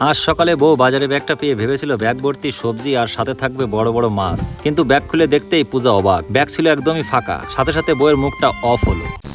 আজ সকালে বউ বাজারে ব্যাগটা পেয়ে ভেবেছিল ব্যাগ ভর্তি সবজি আর সাথে থাকবে বড় বড় মাছ। কিন্তু ব্যাগ খুলে দেখতেই পূজা অবাক। ব্যাগ ছিল একদমই ফাঁকা। সাথে সাথে বউয়ের মুখটা অফ হলো।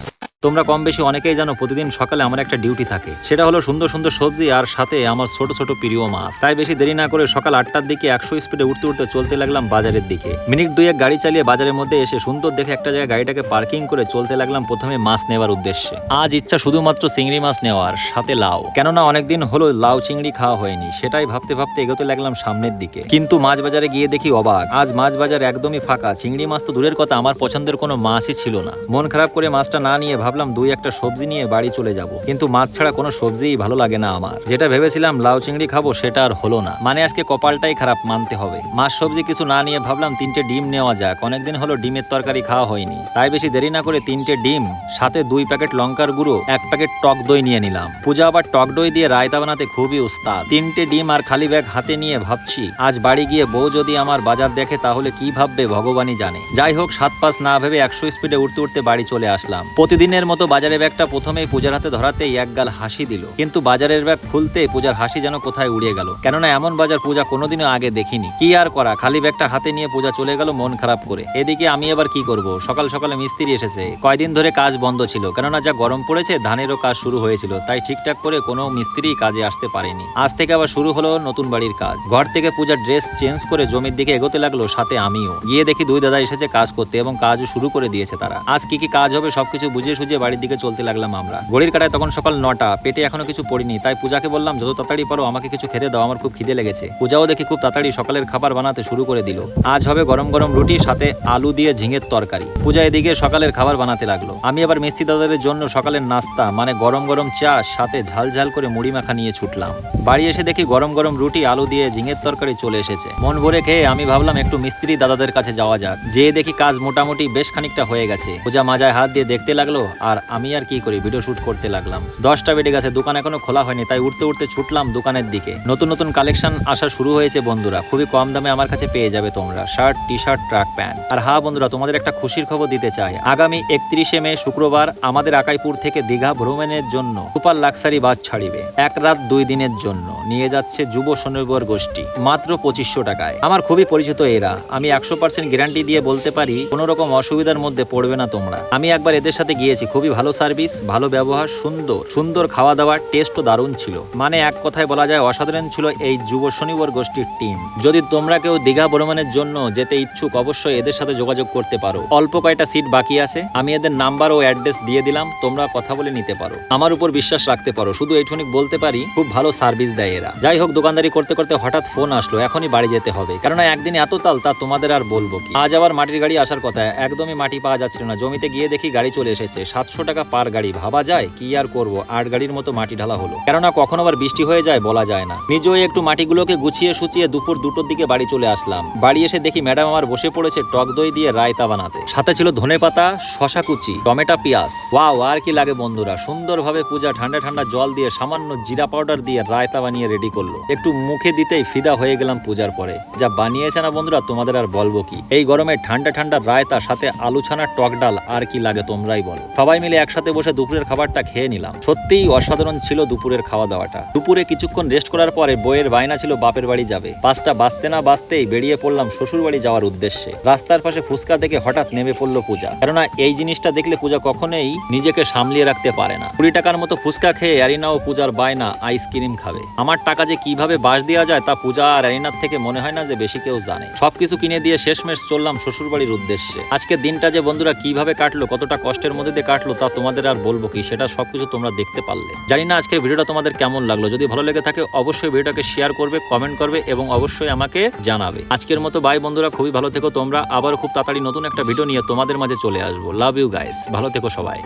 তোমরা কম বেশি অনেকেই জানো, প্রতিদিন সকালে আমার একটা ডিউটি থাকে। সেটা হলো সুন্দর সুন্দর সবজি আর সাথে আমার ছোট ছোট প্রিয় মাছ। তাই বেশি দেরি না করে সকাল আটটার দিকে একশো স্পিডে উঠতে উঠতে চলতে লাগলাম বাজারের দিকে। মিনিট দুয়েক গাড়ি চালিয়ে বাজারের মধ্যে এসে সুন্দর দেখে একটা জায়গায় গাড়িটাকে পার্কিং করে চলতে লাগলাম প্রথমে মাছ নেওয়ার উদ্দেশ্যে। আজ ইচ্ছা শুধুমাত্র চিংড়ি মাছ নেওয়ার, সাথে লাউ। কেননা অনেকদিন হলো লাউ চিংড়ি খাওয়া হয়নি, সেটাই ভাবতে ভাবতে এগোতে লাগলাম সামনের দিকে। কিন্তু মাছ বাজারে গিয়ে দেখি অবাক। আজ মাছ বাজার একদমই ফাঁকা, চিংড়ি মাছ তো দূরের কথা, আমার পছন্দের কোনো মাছই ছিল না। মন খারাপ করে মাছটা না নিয়ে ভাবলাম দুই একটা সবজি নিয়ে বাড়ি চলে যাব। কিন্তু মাছ ছাড়া কোনো সবজিই ভালো লাগে না আমার। যেটা ভেবেছিলাম লাউ চিংড়ি খাব সেটা আর হলো না। মানে আজকে কপালটাই খারাপ মানতে হবে। মাছ সবজি কিছু না নিয়ে ভাবলাম তিনটে ডিম নেওয়া যাক। অনেকদিন হলো ডিমের তরকারি খাওয়া হয়নি। তাই বেশি দেরি না করে তিনটে ডিম, সাথে দুই প্যাকেট লঙ্কার গুঁড়ো, এক প্যাকেট টক দই নিয়ে নিলাম। পূজা আবার টক দই দিয়ে রায়তা বানাতে খুবই উস্তাদ। তিনটে ডিম আর খালি ব্যাগ হাতে নিয়ে ভাবছি, আজ বাড়ি গিয়ে বউ যদি আমার বাজার দেখে তাহলে কি ভাববে ভগবানই জানে। যাই হোক, সাত পাঁচ না ভেবে একশো স্পিডে উঠতে উঠতে বাড়ি চলে আসলাম। প্রতিদিনের মতো বাজারে ব্যাগটা প্রথমেই পূজার হাতে ধরাতেই এক গাল হাসি দিল। কিন্তু বাজারের ব্যাগ খুলতে পূজার হাসি যেন কোথায় উড়িয়ে গেল। কেননা এমন বাজার পূজা কোনোদিনও আগে দেখিনি। কি আর করা, খালি ব্যাগটা হাতে নিয়ে পূজা চলে গেল মন খারাপ করে। এদিকে আমি এবার কি করব? সকাল সকালে মিস্ত্রি এসেছে। কয়দিন ধরে কাজ বন্ধ ছিল। কেননা যা গরম পড়েছে, ধানেরও কাজ শুরু হয়েছিল। তাই ঠিকঠাক করে কোনো মিস্ত্রি কাজে আসতে পারেনি। আজ থেকে আবার শুরু হলো নতুন বাড়ির কাজ। ঘর থেকে পূজার ড্রেস চেঞ্জ করে জমির দিকে এগোতে লাগল সাথে আমিও। গিয়ে দেখি দুই দাদা এসেছে কাজ করতে এবং কাজও শুরু করে দিয়েছে তারা। আজ কি কি কাজ হবে সবকিছু বুঝিয়ে সুঝিয়ে বাড়ির দিকে চলতে লাগলাম আমরা। ঘড়ির কাটায় তখন সকাল নটা, পেটে এখনও কিছু পড়িনি, তাই পূজাকে বললাম, যত তাড়াতাড়ি পারো, আমাকে কিছু খেতে দাও, আমার খুব খিদে লেগেছে। পূজাও দেখি খুব তাড়াতাড়ি সকালের খাবার বানাতে শুরু করে দিল। আজ হবে গরম গরম রুটি, সাথে আলু দিয়ে ঝিঙের তরকারি। পূজা এদিকে সকালের খাবার বানাতে লাগল। আমি আবার মিস্ত্রি দাদাদের জন্য সকালের নাস্তা মানে গরম গরম চা, সাথে ঝাল ঝাল করে মুড়ি মাখা নিয়ে ছুটলাম। বাড়ি এসে দেখি গরম গরম রুটি, আলু দিয়ে ঝিঙের তরকারি চলে এসেছে। মন ভরে খেয়ে আমি ভাবলাম, একটু মিস্ত্রি দাদাদের কাছে যাওয়া যাক। যেয়ে দেখি কাজ মোটামুটি বেশ খানিকটা হয়ে গেছে। পূজা মাজায় হাত দিয়ে দেখতে লাগল আর আমি আর কি করি? ভিডিও শুট করতে লাগলাম। দশটা বেডে গেছে, দোকান এখনও খোলা হয়নি, তাই উঠতে উঠতে ছুটলাম দোকানের দিকে। নতুন নতুন কালেকশন আসা শুরু হয়েছে বন্ধুরা, খুবই কম দামে আমার কাছে পেয়ে যাবে তোমরা। Shirt T shirt track pant আর হ্যাঁ বন্ধুরা, তোমাদের একটা খুশির খবর দিতে চাই। আগামী একত্রিশে মে, শুক্রবার, আমাদের আকাইপুর থেকে দীঘা ভ্রমণের জন্য সুপার লাক্সারি বাস ছাড়িবে। এক রাত, দুই দিনের জন্য। নিয়ে যাচ্ছে যুব স্বনির্ভর গোষ্ঠী, মাত্র পঁচিশশো টাকায়। আমার খুবই পরিচিত এরা। আমি একশো পার্সেন্ট গ্যারান্টি দিয়ে বলতে পারি কোনো রকম অসুবিধার মধ্যে পড়বে না তোমরা। আমি একবার এদের সাথে গিয়েছি খুবই ভালো সার্ভিস, ভালো ব্যবহার, সুন্দর। সুন্দর খাওয়া দাওয়ার টেস্টও দারুণ ছিল। মানে এক কথায় বলা যায় অসাধারণ ছিল এই যুব শনিবর গোষ্ঠীর টিম যদি তোমরা কেউ দীঘা ভ্রমণের জন্য যেতে ইচ্ছুক, অবশ্যই এদের সাথে যোগাযোগ করতে পারো। অল্প কয়টা সিট বাকি আছে। আমি এদের নাম্বার ও অ্যাড্রেস দিয়ে দিলাম, তোমরা কথা বলে নিতে পারো। আমার উপর বিশ্বাস রাখতে পারো, শুধু এইটুকুনি বলতে পারি, খুব ভালো সার্ভিস দেয় এরা। যাই হোক, দোকানদারি করতে করতে হঠাৎ ফোন আসলো, এখনই বাড়ি যেতে হবে। কেননা একদিন এত তাল, তা তোমাদের আর বলব কি? আজ আবার মাটির গাড়ি আসার কথা, একদমই মাটি পাওয়া যাচ্ছিল না। জমিতে গিয়ে দেখি গাড়ি চলে এসেছে। সাতশো টাকা পার গাড়ি। ভাবা যায় কি আর করব? আট গাড়ির মতো মাটি ঢালা হলো। কেননা কখন আবার বৃষ্টি হয়ে যায় বলা যায় না। নিজেও একটু মাটিগুলোকে গুছিয়ে সুচিয়ে দুপুর দুটোর দিকে বাড়ি চলে আসলাম। বাড়ি এসে দেখি ম্যাডাম আমার বসে পড়েছে টক দই দিয়ে রায়তা বানাতে। সাথে ছিল ধনে পাতা, শশা কুচি, টমেটো, পেঁয়াজ। ওয়াও, আর কি লাগে বন্ধুরা। সুন্দরভাবে পূজা ঠান্ডা ঠান্ডা জল দিয়ে সামান্য জিরা পাউডার দিয়ে রায়তা বানিয়ে রেডি করল। একটু মুখে দিতেই ফিদা হয়ে গেলাম পূজার পরে। যা বানিয়েছে না বন্ধুরা, তোমাদের আর বলব কি? এই গরমে ঠান্ডা ঠান্ডা রায়তা সাথে আলু ছানার টক ডাল আর কি লাগে তোমরাই বলো। সবাই মিলে একসাথে বসে দুপুরের খাবারটা খেয়ে নিলাম। সত্যিই অসাধারণ ছিল দুপুরের খাওয়া দাওয়াটা দুপুরে কিছুক্ষণ রেস্ট করার পরে বইয়ের বায়না ছিল বাপের বাড়ি যাবে। পাঁচটা বাঁচতে না বাঁচতেই বেরিয়ে পড়লাম শ্বশুর বাড়ি যাওয়ার উদ্দেশ্যে। রাস্তার পাশে ফুচকা দেখে হঠাৎ নেমে পড়ল পূজা। কেননা এই জিনিসটা দেখলে পূজা কখনোই নিজেকে সামলিয়ে রাখতে পারে না। কুড়ি টাকার মতো ফুচকা খেয়ে অ্যারিনা ও পূজার বায়না আইসক্রিম খাবে। আমার টাকা যে কীভাবে বাস দেওয়া যায় তা পূজা আর অ্যারিনার থেকে মনে হয় না যে বেশি কেউ জানে। সবকিছু কিনে দিয়ে শেষমেশ চললাম শ্বশুর বাড়ির উদ্দেশ্যে। আজকে দিনটা যে বন্ধুরা কীভাবে কাটলো, কতটা কষ্টের মধ্যে দিয়ে কাটলো, তা তোমাদের আর বলব কি? সেটা সবকিছু তোমরা দেখতে পারলে। জানি না আজকের ভিডিওটা তোমাদের কেমন লাগল। যদি ভালো লেগে থাকে, অবশ্যই ভিডিওটাকে শেয়ার করবে কমেন্ট করবে এবং অবশ্যই আমাকে জানাবে। আজকের মতো বাই বন্ধুরা, খুবই ভালো থেকো তোমরা। আবার খুব তাড়াতাড়ি নতুন একটা ভিডিও নিয়ে তোমাদের মাঝে চলে আসব। লাভ ইউ গাইস ভালো থেকো সবাই।